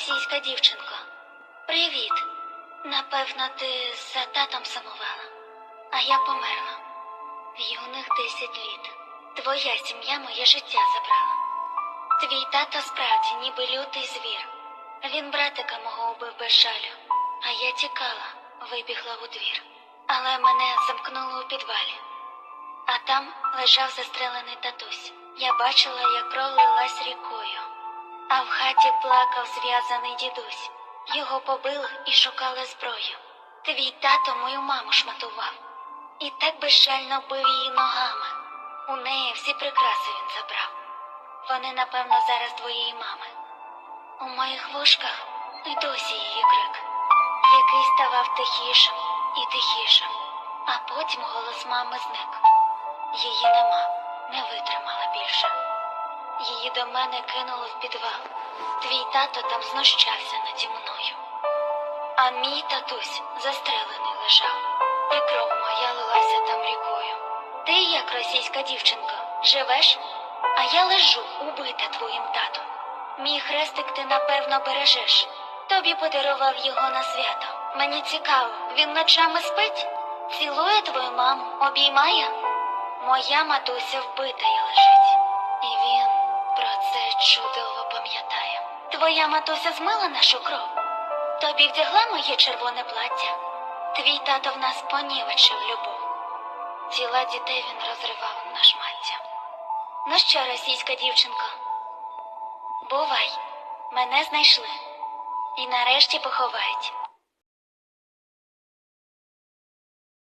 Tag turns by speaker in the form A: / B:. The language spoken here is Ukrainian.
A: російська дівчинко. Привіт. Напевно, ти за татом сумувала, а я померла. В юних десять літ. Твоя сім'я моє життя забрала. Твій тато справді ніби лютий звір. Він братика мого убив без жалю, а я тікала, вибігла у двір. Але мене замкнуло у підвалі. А там лежав застрелений татусь. Я бачила, як кров лилась рікою. А в хаті плакав зв'язаний дідусь. Його побили і шукали зброю. Твій тато мою маму шматував. І так безжально бив її ногами. У неї всі прикраси він забрав. Вони, напевно, зараз твоєї мами. У моїх вушках і досі її крик, який ставав тихішим і тихішим, а потім голос мами зник. Її нема, не витримала більше. Її до мене кинуло в підвал. Твій тато там знущався наді мною. А мій татусь застрелений лежав, і кров моя лилася там рікою. Ти, як російська дівчинка, живеш, а я лежу, убита твоїм татом. Мій хрестик ти напевно бережеш. Тобі подарував його на свято. Мені цікаво, він ночами спить, цілує твою маму, обіймає. Моя матуся вбита і лежить, Твоя матуся змила нашу кров. Тобі вдягла моє червоне плаття. Твій тато в нас понівечив любов. Тіла дітей він розривав на шмаття. Ну що, російська дівчинко? Бувай, мене знайшли. І нарешті поховають.